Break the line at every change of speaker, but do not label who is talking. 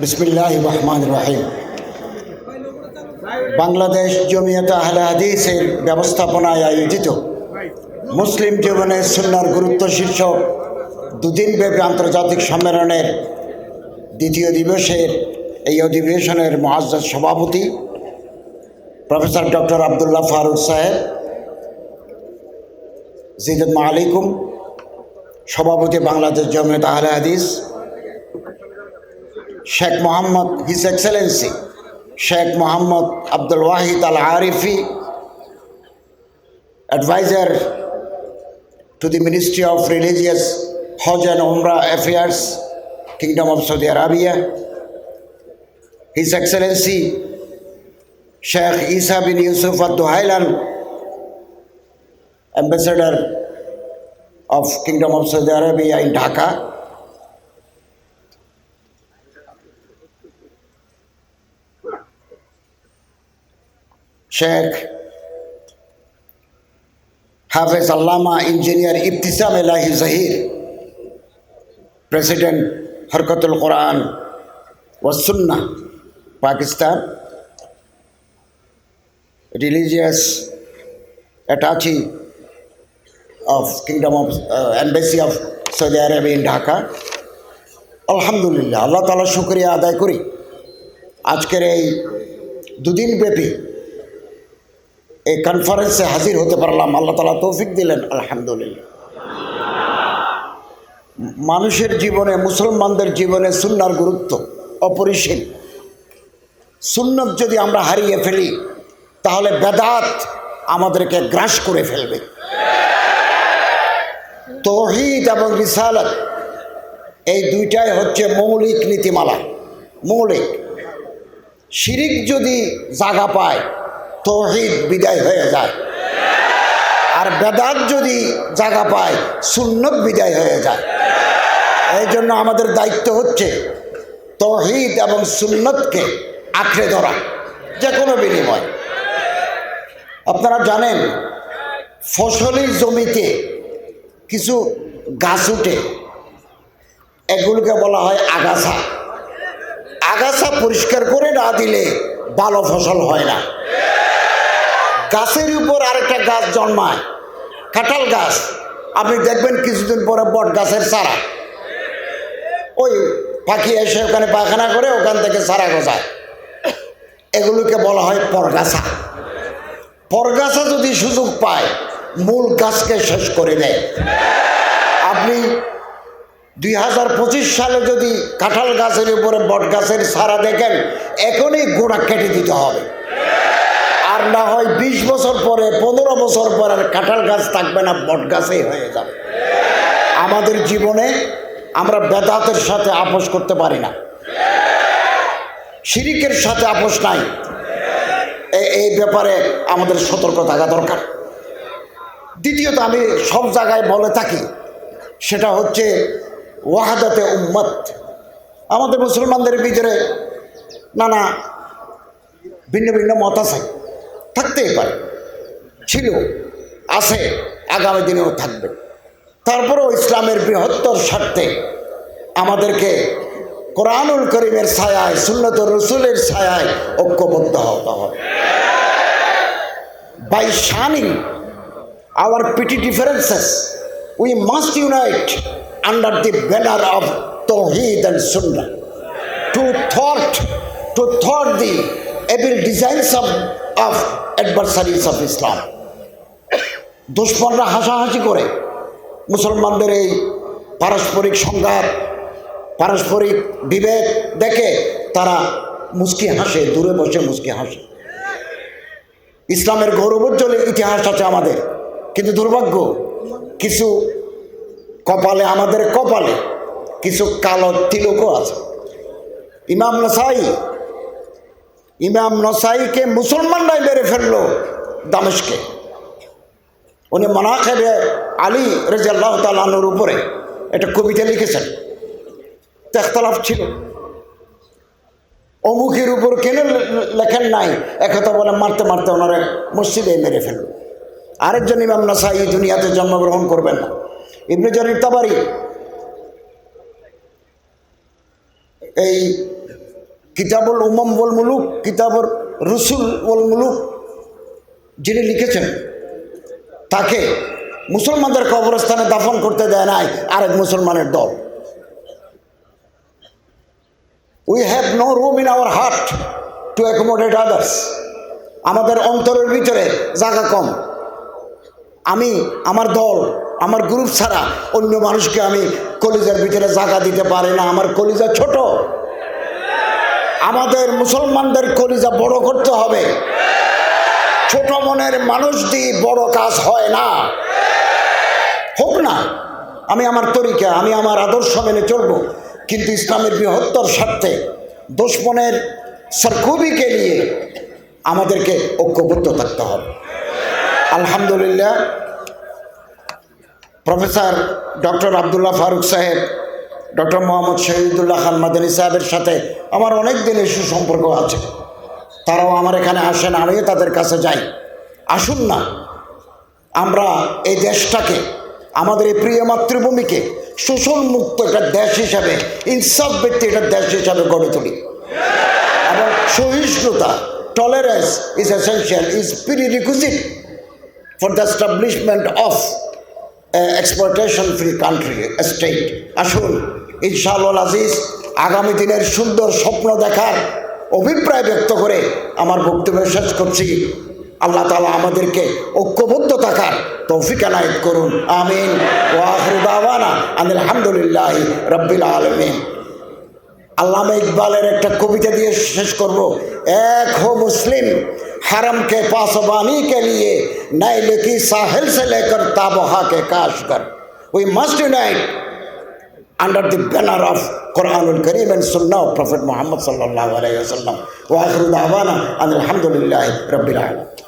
বিসমিল্লাহ রহমান রহিম। বাংলাদেশ জমিয়ত আহলে হাদিসের ব্যবস্থাপনায় আয়োজিত মুসলিম জীবনে সুন্নার গুরুত্ব শীর্ষক দুদিনব্যাপী আন্তর্জাতিক সম্মেলনের দ্বিতীয় দিবসের এই অধিবেশনের মহাজ সভাপতি প্রফেসর ডক্টর আবদুল্লাহ ফারুক সাহেব জিদুল আলাইকুম সভাপতি বাংলাদেশ জমিয়ত আহলে হাদিস Sheikh Mohammad his excellency Sheikh Mohammad Abdul Wahid Al Arifi adviser to the ministry of religious Hajj and Umrah affairs kingdom of Saudi Arabia his excellency Sheikh Isa bin Yusuf Aduhailan ambassador of Kingdom of Saudi Arabia in Dhaka. Hafiz Allama Engineer Ibtisam Elahi Zahir, President Harkatul Quran was Sunnah, Pakistan, religious attache of Kingdom of uh, Embassy of Saudi Arabia in Dhaka. আলহামদুলিল্লাহ আল্লাহ তালা শুক্রিয়া আদায় করি আজকের এই দুদিন ব্যাপী এই কনফারেন্সে হাজির হতে পারলাম। আল্লাহ তালা তৌফিক দিলেন, আলহামদুলিল্লাহ। মানুষের জীবনে, মুসলমানদের জীবনে সুন্নার গুরুত্ব অপরিসীম। সুন্নত যদি আমরা হারিয়ে ফেলি, তাহলে বেদাত আমাদেরকে গ্রাস করে ফেলবে। তহিদ এবং রিসালত, এই দুইটাই হচ্ছে মৌলিক নীতিমালা। মৌলিক। শিরিক যদি জাগা পায় তৌহিদ বিদায় হয়ে যায়। আর বেদাত যদি জায়গা পায়, সুন্নত বিদায় হয়ে যায়। এই জন্য আমাদের দায়িত্ব হচ্ছে তৌহিদ এবং সুন্নতকে আঁকড়ে ধরা যে কোনো বিনিময়। আপনারা জানেন, ফসলি জমিতে কিছু গাছ উঠে, এগুলোকে বলা হয় আগাছা। আগাছা পরিষ্কার করে না দিলে ভালো ফসল হয় না। গাছের উপর আরেকটা গাছ জন্মায়। কাঁঠাল গাছ। আপনি দেখবেন কিছুদিন পরে বট গাছের চারা। ওই পাখি এসে ওখানে পায়খানা করে ওখান থেকে চারা গজায়। এগুলোকে বলা হয় পরগাছা। পরগাছা যদি সুযোগ পায়, মূল গাছকে শেষ করে দেয়। আপনি দুই হাজার পঁচিশ সালে যদি কাঁঠাল গাছের উপরে বট গাছের সারা দেখেন, এখনই গোড়া কেটে দিতে হবে। না হয় বিশ বছর পরে, পনেরো বছর পর আর কাঁঠাল গাছ থাকবে না, বট গাছেই হয়ে যাবে। আমাদের জীবনে আমরা বেদাতের সাথে আপোষ করতে পারি না। শিরিকের সাথে আপোষ নাই। এই ব্যাপারে আমাদের সতর্ক থাকা দরকার। দ্বিতীয়ত আমি সব জায়গায় বলে থাকি, সেটা হচ্ছে ওয়াহাদাতে উম্মত। আমাদের মুসলমানদের ভিতরে নানা ভিন্ন ভিন্ন মত আছে। থাকতেই পারে। ছিল, আছে, আগামী দিনেও থাকবে। তারপরও ইসলামের বৃহত্তর স্বার্থে আমাদেরকে কোরআনুল করিমের ছায়ায় সুন্নত রসুলের ছায়ায় ঐক্যবদ্ধ হতে হবে। By শানিং hour PT differences we must unite under the banner of Tohid and Sunnah two thought to thought the evil designs of of adversaries of Islam. দুশ্মনরা হাসাহাসি করে। মুসলমানদের এই পারস্পরিক সংঘাত, পারস্পরিক বিভেদ দেখে তারা মুস্কি হাসে, দূরে বসে মুস্কি হাসে। ইসলামের গৌরবোজ্জ্বল ইতিহাস আছে আমাদের। কিন্তু দুর্ভাগ্য, কিছু কপালে আমাদের কপালে কিছু কালো তিলকও আছে। ইমাম নসাই ইমাম নসাইকে মুসলমানরাই মেরে ফেলল দামেশকে। উনি মনাখেবে আলী রেজাল্লাহ তালানোর উপরে একটা কবিতা লিখেছেন। তেখতলাফ ছিল। অমুখের উপর কেন লেখেন নাই? একথা বলে মারতে মারতে ওনারা মসজিদে মেরে ফেলল। আরেকজন ইমাম নাসাই দুনিয়াতে জন্মগ্রহণ করবেন না। ইবনে জরির তাবারি এই কিতাবুল উমম ওল মুলুক কিতাবুল রসুল ওল মুলুক যিনি লিখেছেন, তাকে মুসলমানদের কবরস্থানে দাফন করতে দেয় নাই আরেক মুসলমানের দল। We have no room in our heart to accommodate others আমাদের অন্তরের ভিতরে জায়গা কম। আমি, আমার দল, আমার গ্রুপ ছাড়া অন্য মানুষকে আমি কলিজার ভিতরে জায়গা দিতে পারি না। আমার কলিজা ছোট। আমাদের মুসলমানদের কলিজা বড় করতে হবে। ছোট মনের মানুষ দিয়ে বড় কাজ হয় না। হোক না, আমি আমার তরিকা, আমি আমার আদর্শ মেনে চলব। কিন্তু ইসলামের বৃহত্তর স্বার্থে দুশ্মনের সরকুবিকে নিয়ে আমাদেরকে ঐক্যবদ্ধ থাকতে হবে। আলহামদুলিল্লাহ, প্রফেসর ডক্টর আবদুল্লাহ ফারুক সাহেব ডক্টর মোহাম্মদ শহীদুল্লাহ খান মাদানী সাহেবের সাথে আমার অনেক দিনের সুসম্পর্ক আছে। তারাও আমার এখানে আসেন, আমিও তাদের কাছে যাই। আসুন না, আমরা এই দেশটাকে, আমাদের এই প্রিয় মাতৃভূমিকে শোষণ মুক্ত একটা দেশ হিসাবে, ইনসাফ ব্যক্তি একটা দেশ হিসাবে গড়ে তুলি। এবং সহিষ্ণুতা tolerance is essential is prerequisite for the establishment of exploitation free country state আসুন। ইনশাআল আজিজ, আগামী দিনের সুন্দর স্বপ্ন দেখার অভিপ্রায় ব্যক্ত করে আমার বক্তব্য শেষ করছি। আল্লাহ তালা আমাদেরকে ঐক্যবদ্ধ থাকার তৌফিক আনায়ত করুন। আমিন। ওয়াহরুদাওয়ানা আলহামদুলিল্লাহ রব্বিল আলমিন। আল্লামা ইকবালের একটা কবিতা দিয়ে শেষ করব। এক হো মুসলিম حرم کے پاسبانی کے لیے نئے لکی ساحل سے لے کر تابہا کے کاش under the banner of Quran al Kareem and Sunnah of Prophet Muhammad sallallahu alayhi wa sallam. Wa akhiru da'wana and alhamdulillahi rabbil alamin.